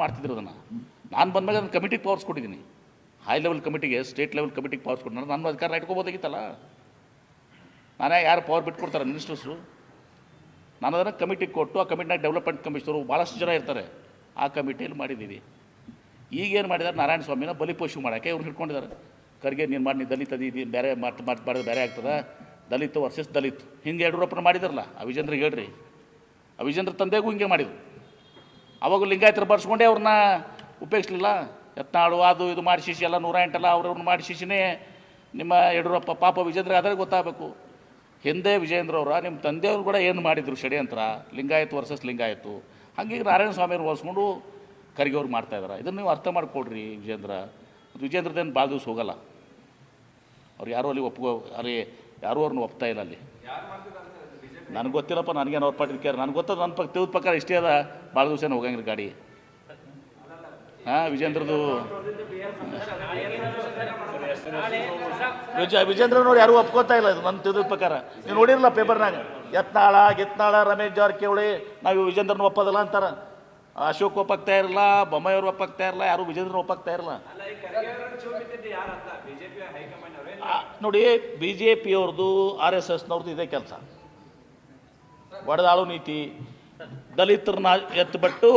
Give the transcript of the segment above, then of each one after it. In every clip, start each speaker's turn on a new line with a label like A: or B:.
A: ಮಾಡ್ತಿದ್ರು ಅದನ್ನು. ನಾನು ಬಂದಾಗ ಅದನ್ನು ಕಮಿಟಿಗೆ ಪವರ್ಸ್ ಕೊಟ್ಟಿದ್ದೀನಿ ಹೈ ಲೆವೆಲ್ ಕಮಿಟಿಗೆ ಸ್ಟೇಟ್ ಲೆವೆಲ್ ಕಮಿಟಿಗೆ ಪವರ್ಸ್ ಕೊಟ್ಟು ನಾನು ಅಧಿಕಾರ ಇಟ್ಕೋಬೋದಾಗಿತ್ತಲ್ಲ? ನಾನೇ ಯಾರು ಪವರ್ ಬಿಟ್ಕೊಡ್ತಾರೆ ಮಿನಿಸ್ಟರ್ಸು ನಾನು ಅದನ್ನು ಕಮಿಟಿಗೆ ಕೊಟ್ಟು, ಆ ಕಮಿಟಿನಾಗ ಡೆವಲಪ್ಮೆಂಟ್ ಕಮಿಷನರು ಭಾಳಷ್ಟು ಜನ ಇರ್ತಾರೆ. ಆ ಕಮಿಟಿಯಲ್ಲಿ ಮಾಡಿದ್ದೀವಿ ಈಗೇನು ಮಾಡಿದ್ದಾರೆ ನಾರಾಯಣ ಸ್ವಾಮಿನ ಬಲಿಪೋಷು ಮಾಡೋಕ್ಕೆ ಇವ್ರು ಹಿಡ್ಕೊಂಡಿದ್ದಾರೆ ಖರ್ಗೆ ನೀನು ಮಾಡಿ ದಲಿತ ಇದೀನಿ ಬೇರೆ ಮಾತು ಮಾತು ಬೇರೆ ಆಗ್ತದೆ. ದಲಿತ ವರ್ಸಸ್ ದಲಿತ್. ಹಿಂಗೆ ಯಡಿಯೂರಪ್ಪನ ಮಾಡಿದಾರಲ್ಲ? ಅವಿಜೇಂದ್ರಿಗೆ ವಿಜೇಂದ್ರಿಗೆ ಹೇಳ್ರಿ. ಅವಿಜೇಂದ್ರ ವಿಜೇಂದ್ರ ತಂದೆಗೂ ಹಿಂಗೆ ಮಾಡಿದ್ರು. ಅವಾಗ ಲಿಂಗಾಯತರು ಬರ್ಸ್ಕೊಂಡೇ ಅವ್ರನ್ನ ಉಪಯೋಗಿಸ್ಲಿಲ್ಲ. ಯತ್ನಾಳು, ಅದು ಇದು ಮಾಡಿ ಶಿಶಿ ಎಲ್ಲ ನೂರ ಎಂಟಲ್ಲ ಅವ್ರವ್ರನ್ನ ಮಾಡಿ ಶಿಶಿನೇ ನಿಮ್ಮ ಯಡಿಯೂರಪ್ಪ, ಪಾಪ ವಿಜೇಂದ್ರ ಅದರಿಗೆ ಗೊತ್ತಾಗಬೇಕು. ಹಿಂದೆ ವಿಜೇಂದ್ರ ಅವರ, ನಿಮ್ಮ ತಂದೆಯವರು ಕೂಡ ಏನು ಮಾಡಿದ್ರು ಷಡ್ಯಂತ್ರ, ಲಿಂಗಾಯತ್ ವರ್ಸಸ್ ಲಿಂಗಾಯತ್ತು ಹಾಗೆ ನಾರಾಯಣ ಸ್ವಾಮಿಯವ್ರು ಹೋಲಿಸ್ಕೊಂಡು ಖರ್ಗೆ ಅವ್ರು ಮಾಡ್ತಾ ಇದ್ದಾರೆ ಇದನ್ನು ನೀವು ಅರ್ಥ ಮಾಡ್ಕೊಡ್ರಿ ವಿಜೇಂದ್ರ. ವಿಜೇಂದ್ರದೇನು ಭಾಳ ದಿವಸ ಹೋಗಲ್ಲ. ಅವ್ರು ಯಾರೂ ಅಲ್ಲಿ ಒಪ್ಕೋ ಅಲ್ಲಿ ಯಾರೂ ಅವ್ರನ್ನ ಒಪ್ತಾ ಇಲ್ಲ ಅಲ್ಲಿ. ನನಗೆ ಗೊತ್ತಿಲ್ಲಪ್ಪ, ನನಗೇನು ಅವ್ರ ಪಾಟಿಗೆ ಕೇರ್, ನನಗೆ ಗೊತ್ತದ ನನ್ನ ಪಕ್ಕ ತಿಳಿದ ಪ್ರಕಾರ ಇಷ್ಟೇ ಅದ. ಭಾಳ ದಿವಸ ಹೋಗಂಗಿಲ್ಲ ಗಾಡಿ. ಹಾಂ, ವಿಜೇಂದ್ರದು. ವಿಜಯ, ವಿಜೇಂದ್ರನವ್ರು ಯಾರೂ ಒಪ್ಕೋತಾ ಇಲ್ಲ ಇದು ನನ್ನ ತಿಳಿದ ಪ್ರಕಾರ. ನೀವು ನೋಡಿರಲ್ಲ ಪೇಪರ್ನಾಗ ಯತ್ನಾಳ, ಗಿತ್ನಾಳ, ರಮೇಶ್ ಜಾರಕಿಹೊಳಿ, ನಾವು ವಿಜೇಂದ್ರನ ಒಪ್ಪದಲ್ಲ ಅಂತಾರೆ. ಅಶೋಕ್ ಒಪ್ಪಾಗ್ತಾ ಇರಲ್ಲ ಬೊಮ್ಮಾಯಿಯವ್ರು ಒಪ್ಪಾಗ್ತಾ ಇರಲ್ಲ ಯಾರು ವಿಜೇಂದ್ರ ಒಪ್ಪಾಗ್ತಾ ಇರಲ್ಲ ನೋಡಿ ಬಿ ಜೆ ಪಿಯವ್ರದ್ದು ಆರ್ ಎಸ್ ಎಸ್ನವ್ರದ್ದು ಇದೇ ಕೆಲಸ. ಒಡೆದಾಳು ನೀತಿ. ದಲಿತರನ್ನ ಎತ್ತುಬಿಟ್ಟು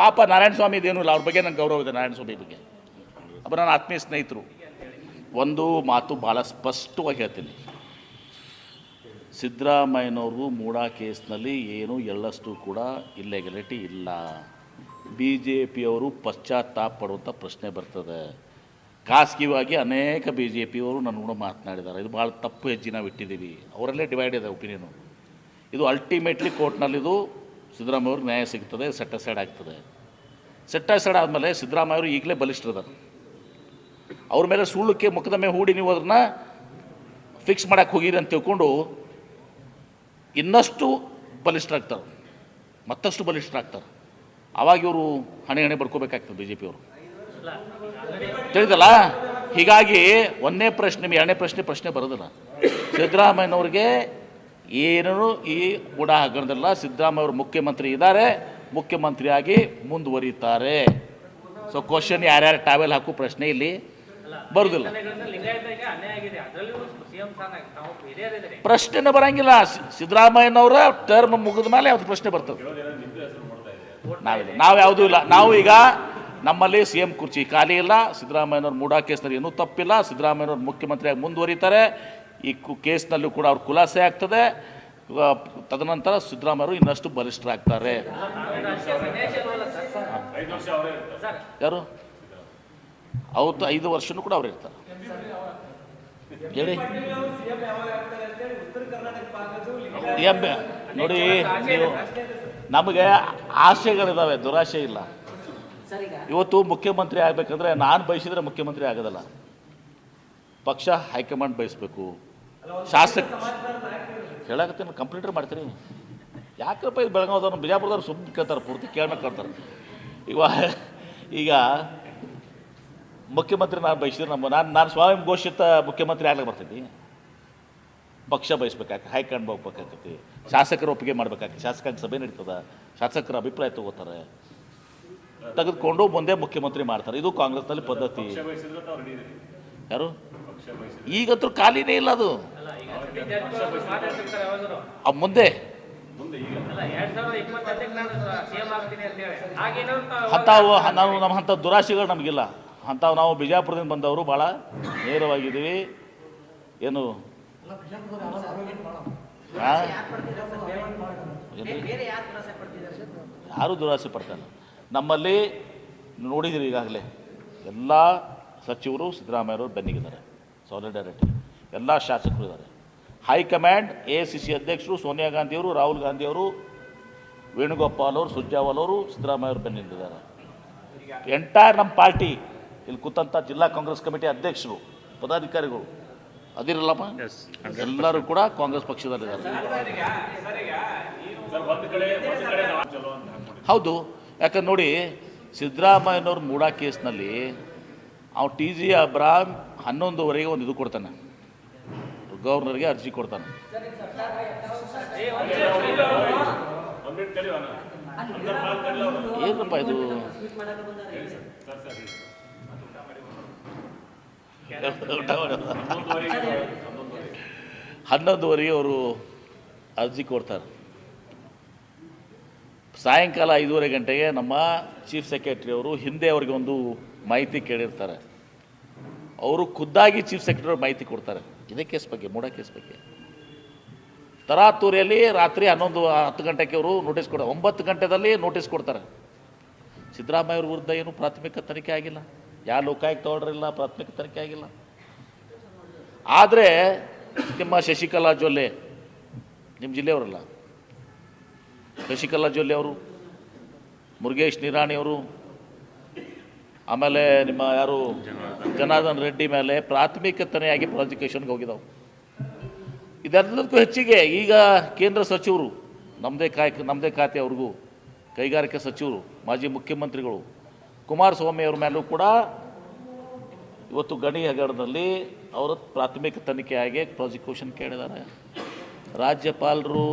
A: ಪಾಪ ನಾರಾಯಣ ಸ್ವಾಮಿ ಇದೇನು ಇಲ್ಲ, ಅವ್ರ ಬಗ್ಗೆ ನಂಗೆ ಗೌರವ ಇದೆ ನಾರಾಯಣ ಸ್ವಾಮಿ ಬಗ್ಗೆ. ಅವರು ನನ್ನ ಆತ್ಮೀಯ ಸ್ನೇಹಿತರು, ಒಂದು ಮಾತು ಭಾಳ ಸ್ಪಷ್ಟವಾಗಿ ಹೇಳ್ತೀನಿ. ಸಿದ್ದರಾಮಯ್ಯನವರು ಮೂಡಾ ಕೇಸ್ನಲ್ಲಿ ಏನು ಎಳ್ಳಷ್ಟು ಕೂಡ ಇಲ್ಲೆಗಲಿಟಿ ಇಲ್ಲ. ಬಿ ಜೆ ಪಿಯವರು ಪಶ್ಚಾತ್ತಾಪ ಪಡುವಂಥ ಪ್ರಶ್ನೆ ಬರ್ತದೆ. ಖಾಸಗಿವಾಗಿ ಅನೇಕ ಬಿ ಜೆ ಪಿಯವರು ನನ್ನ ಕೂಡ ಮಾತನಾಡಿದ್ದಾರೆ. ಇದು ಭಾಳ ತಪ್ಪು ಹೆಜ್ಜೆ ನಾವು ಇಟ್ಟಿದ್ದೀವಿ. ಅವರಲ್ಲೇ ಡಿವೈಡ್ ಇದೆ ಒಪಿನಿಯನು ಇದು ಅಲ್ಟಿಮೇಟ್ಲಿ ಕೋರ್ಟ್ನಲ್ಲಿ ಇದು ಸಿದ್ದರಾಮಯ್ಯವ್ರಿಗೆ ನ್ಯಾಯ ಸಿಗ್ತದೆ ಸೆಟ್ಟಸೈಡ್ ಆಗ್ತದೆ. ಸೆಟ್ಟ ಸೈಡ್ ಆದಮೇಲೆ ಸಿದ್ದರಾಮಯ್ಯವರು ಈಗಲೇ ಬಲಿಷ್ಠರಿದ್ದಾರೆ ಅವ್ರ ಮೇಲೆ ಸುಳ್ಳುಕ್ಕೆ ಮುಖದಮೆ ಹೂಡಿ ನೀವು ಅದನ್ನು ಫಿಕ್ಸ್ ಮಾಡಕ್ಕೆ ಹೋಗಿರಿ ಅಂತ ತಿಳ್ಕೊಂಡು ಇನ್ನಷ್ಟು ಬಲಿಷ್ಠರಾಗ್ತಾರೆ. ಮತ್ತಷ್ಟು ಬಲಿಷ್ಠರಾಗ್ತಾರೆ. ಆವಾಗ ಇವರು ಹಣೆ ಹಣೆ ಬಡ್ಕೋಬೇಕಾಗ್ತದೆ ಬಿ ಜೆ ಪಿಯವರು ತಿಳಿದಲ್ಲ ಹೀಗಾಗಿ ಒಂದನೇ ಪ್ರಶ್ನೆ ಎರಡನೇ ಪ್ರಶ್ನೆ ಪ್ರಶ್ನೆ ಬರೋದಿಲ್ಲ. ಸಿದ್ದರಾಮಯ್ಯನವ್ರಿಗೆ ಏನೂ ಈ ಬುಡ ಹಗರಣದಲ್ಲ ಸಿದ್ದರಾಮಯ್ಯ ಅವರು ಮುಖ್ಯಮಂತ್ರಿ ಇದ್ದಾರೆ, ಮುಖ್ಯಮಂತ್ರಿಯಾಗಿ ಮುಂದುವರಿತಾರೆ ಸೊ ಕ್ವಶನ್ ಯಾರ್ಯಾರು ಟ್ರಾವೆಲ್ ಹಾಕು ಪ್ರಶ್ನೆ ಇಲ್ಲಿ ಬರುದಿಲ್ಲ. ಪ್ರಶ್ನೆನೇ ಬರಂಗಿಲ್ಲ. ಸಿದ್ದರಾಮಯ್ಯನವರ ಟರ್ಮ್ ಮುಗಿದ ಮೇಲೆ ಯಾವ್ದು ಪ್ರಶ್ನೆ ಬರ್ತದೆ? ನಾವಿಲ್ಲ. ನಾವು ಯಾವುದೂ ಇಲ್ಲ. ನಾವು ಈಗ ನಮ್ಮಲ್ಲಿ ಸಿ ಎಂ ಕುರ್ಚಿ ಖಾಲಿ ಇಲ್ಲ. ಸಿದ್ದರಾಮಯ್ಯನವ್ರ ಮೂಡಾ ಏನೂ ತಪ್ಪಿಲ್ಲ. ಸಿದ್ದರಾಮಯ್ಯನವ್ರು ಮುಖ್ಯಮಂತ್ರಿಯಾಗಿ ಮುಂದುವರಿತಾರೆ. ಈ ಕು, ಕೇಸ್ನಲ್ಲೂ ಕೂಡ ಅವ್ರ ಖುಲಾಸೆ ಆಗ್ತದೆ. ತದನಂತರ ಸಿದ್ದರಾಮಯ್ಯರು ಇನ್ನಷ್ಟು ಬಲಿಷ್ಠರಾಗ್ತಾರೆ. ಯಾರು? ಅವತ್ತು ಐದು ವರ್ಷನೂ ಕೂಡ ಅವ್ರು ಇರ್ತಾರೆ. ಹೇಳಿ. ಎಮ್ಮೆ ನೋಡಿ, ನೀವು ನಮಗೆ ಆಸೆಗಳಿದ್ದಾವೆ ದುರಾಶೆ ಇಲ್ಲ. ಇವತ್ತು ಮುಖ್ಯಮಂತ್ರಿ ಆಗಬೇಕಂದ್ರೆ, ನಾನು ಬಯಸಿದ್ರೆ ಮುಖ್ಯಮಂತ್ರಿ ಆಗೋದಲ್ಲ. ಪಕ್ಷ ಹೈಕಮಾಂಡ್ ಬಯಸಬೇಕು. ಶಾಸಕ ಹೇಳಕತ್ತೀನಿ ಕಂಪ್ಲೀಟ್ರ್ ಮಾಡ್ತೀನಿ. ಯಾಕಪ್ಪ ಇದು ಬೆಳಗಾವ್ದವ್ರು? ಬಿಜಾಪುರದವ್ರು ಸುಮ್ಮನೆ ಕೇಳ್ತಾರೆ ಪೂರ್ತಿ ಕೇಳ್ಬೇಕು ಕೇಳ್ತಾರೆ. ಈಗ ಈಗ ಮುಖ್ಯಮಂತ್ರಿ ನಾನು ಬಯಸಿದ್ರೆ ನಮ್ಮ ನಾನು ನಾನು ಸ್ವಯಂ ಘೋಷಿತ ಮುಖ್ಯಮಂತ್ರಿ ಆಗ್ಲಿಕ್ಕೆ ಬರ್ತೈತಿ. ಪಕ್ಷ ಬಯಸ್ಬೇಕಾಗ್ತದೆ ಹೈಕಮಾಂಡ್ ಹೋಗ್ಬೇಕಾಗ್ತೈತಿ ಶಾಸಕರು ಒಪ್ಪಿಗೆ ಮಾಡ್ಬೇಕಾಗ್ತದೆ ಶಾಸಕಾಂಗ ಸಭೆ ನಡೀತದ ಶಾಸಕರ ಅಭಿಪ್ರಾಯ ತಗೋತಾರೆ. ತೆಗೆದುಕೊಂಡು ಮುಂದೆ ಮುಖ್ಯಮಂತ್ರಿ ಮಾಡ್ತಾರೆ. ಇದು ಕಾಂಗ್ರೆಸ್ನಲ್ಲಿ ಪದ್ಧತಿ. ಯಾರು? ಈಗಂತೂ ಖಾಲಿನೇ ಇಲ್ಲ ಅದು. ಮುಂದೆ. ಅಂಥವು, ನಾವು ನಮ್ಮ ಅಂಥ ದುರಾಶೆಗಳು ನಮಗಿಲ್ಲ. ಅಂಥವು ನಾವು ಬಿಜಾಪುರದಿಂದ ಬಂದವರು ಭಾಳ ನೇರವಾಗಿದ್ದೀವಿ. ಏನು? ಯಾರು ದುರಾಸೆ ಪಡ್ತಾನೆ? ನಮ್ಮಲ್ಲಿ ನೋಡಿದಿರಿ ಈಗಾಗಲೇ. ಎಲ್ಲ ಸಚಿವರು ಸಿದ್ದರಾಮಯ್ಯವರು ಬೆನ್ನಿಗಿದ್ದಾರೆ. ಸಾಲಿಡಾರಿಟಿ ಎಲ್ಲ ಶಾಸಕರು ಇದ್ದಾರೆ. ಹೈಕಮಾಂಡ್ ಎ ಸಿ ಸಿ ಅಧ್ಯಕ್ಷರು ಸೋನಿಯಾ ಗಾಂಧಿಯವರು ರಾಹುಲ್ ಗಾಂಧಿಯವರು ವೇಣುಗೋಪಾಲ್ ಅವರು ಸುರ್ಜಾವಾಲ್ ಅವರು ಸಿದ್ದರಾಮಯ್ಯ ಅವರು ಬೆನ್ನಿದ್ದಾರೆ ಎಂಟೈರ್ ನಮ್ಮ ಪಾರ್ಟಿ ಇಲ್ಲಿ ಕೂತಂಥ ಜಿಲ್ಲಾ ಕಾಂಗ್ರೆಸ್ ಕಮಿಟಿ ಅಧ್ಯಕ್ಷರು ಪದಾಧಿಕಾರಿಗಳು.
B: ಅದಿರಲ್ಲಪ್ಪ?
A: ಎಲ್ಲರೂ ಕೂಡ ಕಾಂಗ್ರೆಸ್ ಪಕ್ಷದಲ್ಲಿದ್ದಾರೆ ಹೌದು ಯಾಕಂದ್ರೆ ನೋಡಿ ಸಿದ್ದರಾಮಯ್ಯನವ್ರ ಮೂಡಾ ಕೇಸ್ನಲ್ಲಿ ಅವ್ನು ಟಿ ಜಿ ಅಬ್ರಾಮ್ ಹನ್ನೊಂದುವರೆಗೆ ಒಂದು ಇದು ಕೊಡ್ತಾನೆ. ಗವರ್ನರ್ಗೆ ಅರ್ಜಿ ಕೊಡ್ತಾನೆ. ಏನಪ್ಪ ಇದು. ಹನ್ನೊಂದುವರೆಗೆ ಅವರು ಅರ್ಜಿ ಕೊಡ್ತಾರೆ. ಸಾಯಂಕಾಲ ಐದೂವರೆ ಗಂಟೆಗೆ ನಮ್ಮ ಚೀಫ್ ಸೆಕ್ರೆಟರಿ ಅವರು ಹಿಂದೆ ಅವರಿಗೆ ಒಂದು ಮಾಹಿತಿ ಕೇಳಿರ್ತಾರೆ. ಅವರು ಖುದ್ದಾಗಿ ಚೀಫ್ ಸೆಕ್ರೆಟರಿ ಮಾಹಿತಿ ಕೊಡ್ತಾರೆ. ಇದೇ ಕೇಸ್ ಬಗ್ಗೆ, ಮೂಡ ಕೇಸ್ ಬಗ್ಗೆ. ತರಾತೂರಿಯಲ್ಲಿ ರಾತ್ರಿ ಹನ್ನೊಂದು, ಹತ್ತು ಗಂಟೆಗೆ ಅವರು ನೋಟಿಸ್ ಕೊಡ, ಒಂಬತ್ತು ಗಂಟೆದಲ್ಲಿ ನೋಟಿಸ್ ಕೊಡ್ತಾರೆ. ಸಿದ್ದರಾಮಯ್ಯ ಅವ್ರ ವಿರುದ್ಧ ಏನು ಪ್ರಾಥಮಿಕ ತನಿಖೆ ಆಗಿಲ್ಲ. ಯಾವ ಲೋಕಾಯುಕ್ತ ಆರ್ಡರ್ ಇಲ್ಲ, ಪ್ರಾಥಮಿಕ ತನಿಖೆ ಆಗಿಲ್ಲ. ಆದರೆ ನಿಮ್ಮ ಶಶಿಕಲಾ ಜೊಲ್ಲೆ, ನಿಮ್ಮ ಜಿಲ್ಲೆಯವರಲ್ಲ. ಶಶಿಕಲಾ ಜೊಲ್ಲೆ ಅವರು, ಮುರುಗೇಶ್ ನಿರಾಣಿ ಅವರು ಆಮೇಲೆ ನಿಮ್ಮ ಯಾರು ಜನಾರ್ದನ್ ರೆಡ್ಡಿ ಮೇಲೆ ಪ್ರಾಥಮಿಕ ತನೆಯಾಗಿ ಪ್ರಾಸಿಕ್ಯೂಷನ್ಗೆ ಹೋಗಿದ್ದಾವೆ. ಇದೆಲ್ಲದಕ್ಕೂ ಹೆಚ್ಚಿಗೆ ಈಗ ಕೇಂದ್ರ ಸಚಿವರು ನಮ್ಮದೇ ಕಾಯ್ ನಮ್ಮದೇ ಖಾತೆ ಅವ್ರಿಗೂ, ಕೈಗಾರಿಕೆ ಸಚಿವರು, ಮಾಜಿ ಮುಖ್ಯಮಂತ್ರಿಗಳು, ಕುಮಾರಸ್ವಾಮಿ ಅವ್ರ ಮೇಲೂ ಕೂಡ ಇವತ್ತು ಗಣಿ ಹಗರಣದಲ್ಲಿ ಅವರ ಪ್ರಾಥಮಿಕ ತನಿಖೆಯಾಗಿ ಪ್ರಾಸಿಕ್ಯೂಷನ್ ಕೇಳಿದ್ದಾರೆ. ರಾಜ್ಯಪಾಲರು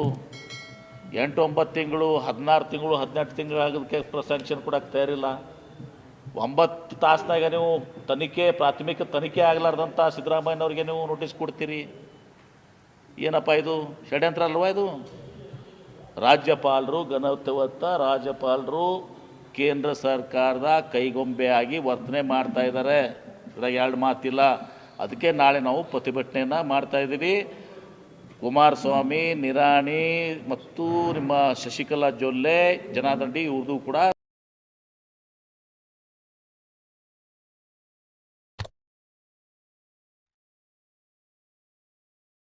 A: ಎಂಟು ಒಂಬತ್ತು ತಿಂಗಳು, ಹದಿನಾರು ತಿಂಗಳು, ಹದಿನೆಂಟು ತಿಂಗಳು ಆಗೋದಕ್ಕೆ ಸ್ಯಾಂಕ್ಷನ್ ಕೊಡೋಕ್ಕೆ ತಯಾರಿಲ್ಲ. ಒಂಬತ್ತು ತಾಸ್ನಾಗ ನೀವು ತನಿಖೆ, ಪ್ರಾಥಮಿಕ ತನಿಖೆ ಆಗಲಾರ್ದಂಥ ಸಿದ್ದರಾಮಯ್ಯನವ್ರಿಗೆ ನೀವು ನೋಟಿಸ್ ಕೊಡ್ತೀರಿ. ಏನಪ್ಪ ಇದು? ಷಡ್ಯಂತ್ರ ಅಲ್ವಾ ಇದು? ರಾಜ್ಯಪಾಲರು ಘನತ್ವತ್ತ ರಾಜ್ಯಪಾಲರು ಕೇಂದ್ರ ಸರ್ಕಾರದ ಕೈಗೊಂಬೆಯಾಗಿ ವರ್ತನೆ ಮಾಡ್ತಾ ಇದ್ದಾರೆ. ಇದ್ರಾಗ ಎರಡು ಮಾತಿಲ್ಲ. ಅದಕ್ಕೆ ನಾಳೆ ನಾವು ಪ್ರತಿಭಟನೆಯನ್ನು ಮಾಡ್ತಾ ಇದ್ದೀವಿ. ಕುಮಾರಸ್ವಾಮಿ, ನಿರಾಣಿ ಮತ್ತು ನಿಮ್ಮ ಶಶಿಕಲಾ ಜೊಲ್ಲೆ, ಜನಾರ್ದನ್ ಇವ್ರದ್ದು ಕೂಡ